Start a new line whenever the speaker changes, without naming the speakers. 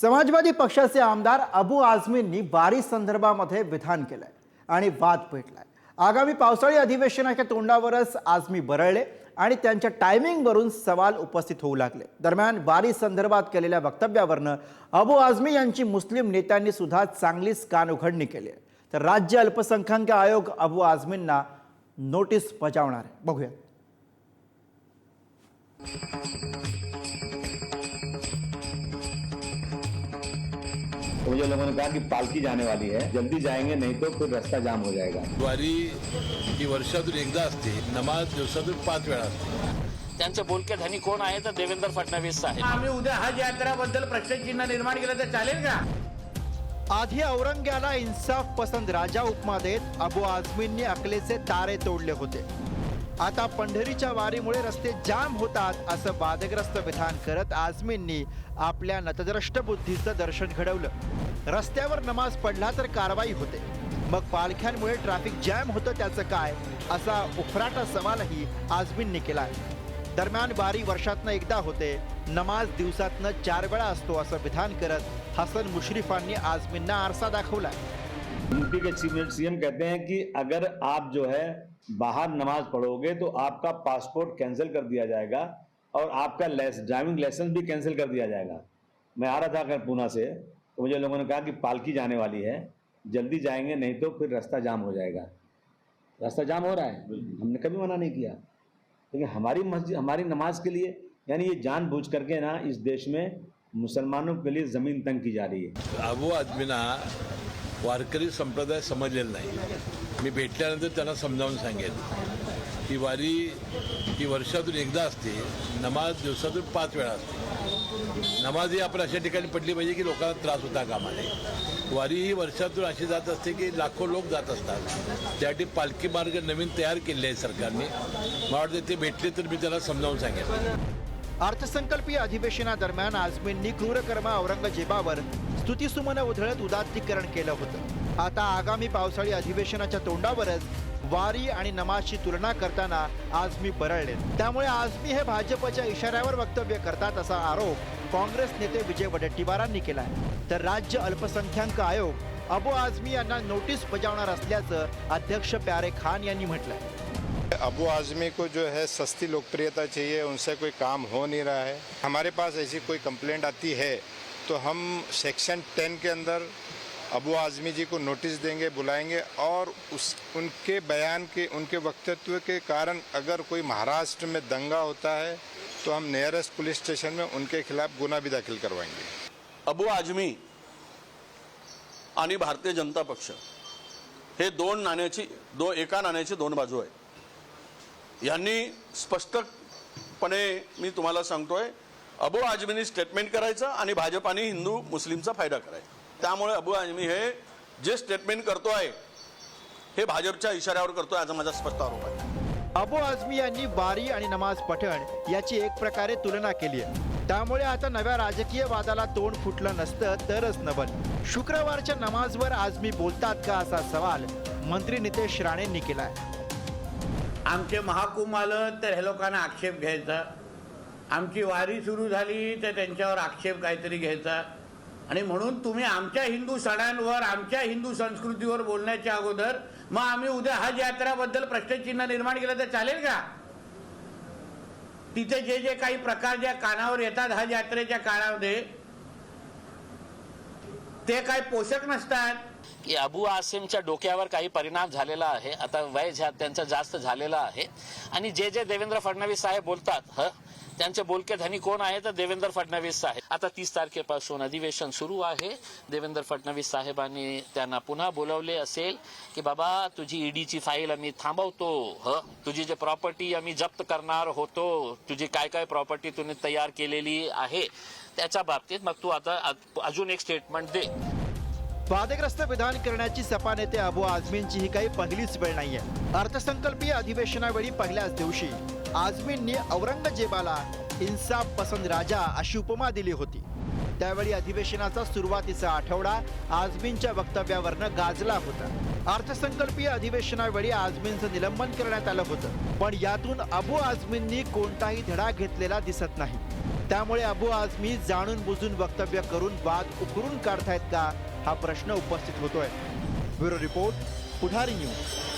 समाजवादी पक्षाचे आमदार अबू आझमींनी वारी संदर्भामध्ये विधान केलंय आणि वाद पेटलाय. आगामी पावसाळी अधिवेशनाच्या तोंडावरच आझमी बरळले आणि त्यांच्या टायमिंगवरून सवाल उपस्थित होऊ लागले. दरम्यान वारी संदर्भात केलेल्या वक्तव्यावरनं अबू आझमी यांची मुस्लिम नेत्यांनी सुद्धा चांगलीच कानउघडणी केली आहे. तर राज्य अल्पसंख्याक आयोग अबू आझमींना नोटीस बजावणार आहे. बघूया.
तो मुझे लोगों ने कहा कि पालकी जाने वाली है जल्दी जाएंगे नहीं तो फिर रास्ता जाम हो जाएगा।
वारी ही वर्षातून एकदा असते नमाज दिवसातून पाच वेळा असते.
त्यांचे बोलके धनी कोण आहे तर देवेंद्र फडणवीस आहेत
आम्ही उद्या हज यात्राबद्दल प्रश्नचिन्ह निर्माण केलं तर चालेल का?
आधी औरंग्याला इन्साफ पसंत राजा उपमा देत अबू आझमींनी अकलेचे तारे तोडले होते. आता पंढरीच्या वारीमुळे रस्ते जाम होतात असं वादग्रस्त विधान करत आझमींनी आपल्या नतद्रष्ट बुद्धीचं दर्शन घडवलं. रस्त्यावर नमाज पडला तर कारवाई होते. मग पालख्यांमुळे ट्रॅफिक जॅम होतं त्याचं काय? असा उफराटा सवालही आझमींनी केलाय. दरम्यान वारी वर्षातनं एकदा होते नमाज दिवसातनं चार वेळा असतो असं विधान करत हसन मुश्रीफांनी आझमींना आरसा दाखवला
यूपी के चीफ सीएम कहते हैं कि अगर आप जो है बाहर नमाज़ पढ़ोगे तो आपका पासपोर्ट कैंसिल कर दिया जाएगा और आपका लेस ड्राइविंग लाइसेंस भी कैंसिल कर दिया जाएगा। मैं आ रहा था अगर पूना से तो मुझे लोगों ने कहा कि पालकी जाने वाली है। जल्दी जाएँगे नहीं तो फिर रास्ता जाम हो जाएगा। रास्ता जाम हो रहा है। हमने कभी मना नहीं किया। लेकिन हमारी मस्जिद हमारी नमाज़ के लिए यानी ये जानबूझ करके ना इस देश में मुसलमानों के लिए ज़मीन तंग की जा रही है।
अबू आदमीना वारकरी संप्रदाय समजलेला नाही मी भेटल्यानंतर त्यांना समजावून सांगेन. ती वारी ती वर्षातून एकदा असते नमाज दिवसातून पाच वेळा असते. नमाज ही आपण अशा ठिकाणी पडली पाहिजे की लोकांना त्रास होता कामाने. वारी ही वर्षातून अशी जात असते की लाखो लोक जात असतात. त्यासाठी पालखी मार्ग नवीन तयार केले आहे सरकारने. मला वाटतं ते भेटले तर मी त्याला समजावून सांगेन.
अर्थसंकल्पीय अधिवेशनादरम्यान आझमींनी क्रूरकर्मा औरंगजेबावर स्तुतीसुमनं उधळत उदात्तीकरण केलं होतं. आता आगामी पावसाळी अधिवेशनाच्या तोंडावरच वारी आणि नमाजची तुलना करताना आझमी बरळले त्यामुळे आझमी हे भाजपच्या इशाऱ्यावर वक्तव्य करतात असा आरोप काँग्रेस नेते विजय वडेट्टीवारांनी केलाय. तर राज्य अल्पसंख्याक आयोग अबू आझमी यांना नोटीस बजावणार असल्याचं अध्यक्ष प्यारे खान यांनी म्हटलंय.
अबू आज़मी को जो है सस्ती लोकप्रियता चाहिए, उनसे कोई काम हो नहीं रहा है। हमारे पास ऐसी कोई कंप्लेंट आती है तो हम सेक्शन टेन के अंदर अबू आज़मी जी को नोटिस देंगे, बुलाएँगे और उस, उनके बयान के, उनके वक्तव्य के कारण अगर कोई महाराष्ट्र में दंगा होता है तो हम नियरेस्ट पुलिस स्टेशन में उनके खिलाफ गुना भी दाखिल करवाएँगे।
अबू आजमी आणि भारतीय जनता पक्ष, हे दोन नाण्याची, दो, एका नाण्याची दोन बाजू आहे। यांनी स्पष्टपणे मी तुम्हाला सांगतोय अबू आझमीनी स्टेटमेंट करायचं आणि भाजपाने हिंदू मुस्लिमचा फायदा करायचा. त्यामुळे अबू आजमी हे जे स्टेटमेंट करतो आहे हे भाजपच्या इशाऱ्यावर करतोय असा माझा स्पष्ट आरोप आहे.
अबू आझमी यांनी वारी आणि नमाज पठण याची एक प्रकारे तुलना केली आहे. त्यामुळे आता नव्या राजकीय वादाला तोंड फुटलं नसतं तरच नवल शुक्रवारच्या नमाजवर आझमी बोलतात का असा सवाल मंत्री नितेश राणेंनी केलाय.
आमचे महाकुंभ आलं तर हे लोकांना आक्षेप घ्यायचा. आमची वारी सुरू झाली तर त्यांच्यावर आक्षेप काहीतरी घ्यायचा. आणि म्हणून तुम्ही आमच्या हिंदू सणांवर आमच्या हिंदू संस्कृतीवर बोलण्याच्या अगोदर मग आम्ही उद्या हज यात्राबद्दल प्रश्नचिन्ह निर्माण केलं तर चालेल का? तिथे जे जे काही प्रकार ज्या कानावर येतात हज यात्रेच्या काळामध्ये ते काय पोषक नसतात.
की अबू आसिमच्या डोक्यावर काही परिणाम झालेला आहे. आता वय झा- त्यांचं जास्त झालेलं आहे. आणि जे जे देवेंद्र फडणवीस साहेब बोलतात ह त्यांचे बोलके धनी कोण आहे? तर देवेंद्र फडणवीस साहेब. आता तीस तारखेपासून अधिवेशन सुरू आहे. देवेंद्र फडणवीस साहेबांनी त्यांना पुन्हा बोलवले असेल की बाबा तुझी ईडीची फाईल आम्ही थांबवतो ह. तुझी जे प्रॉपर्टी आम्ही जप्त करणार होतो तुझी काय काय प्रॉपर्टी तुम्ही तयार केलेली आहे त्याच्या बाबतीत मग तू आता अजून एक स्टेटमेंट दे.
वादग्रस्त विधान करण्याची सपा नेते अबू आझमींची ही काही पहिलीच वेळ नाहीये. अर्थसंकल्पीय अधिवेशनावेळी पहिल्याच दिवशी आझमींनी औरंगजेबाला इन्साफ पसंद राजा अशी उपमा दिली होती. त्यावेळी अधिवेशनाचा सुरुवातीचा आठवडा आझमींच्या वक्तव्यावरनं गाजला होता. अर्थसंकल्पीय अधिवेशनावेळी आझमींचं निलंबन करण्यात आलं होतं. पण यातून अबू आझमींनी कोणताही धडा घेतलेला दिसत नाही. त्यामुळे अबू आझमी जाणून बुजून वक्तव्य करून वाद उकरून काढतायत का हा प्रश्न उपस्थित होतोय. Bureau report Pudhari news.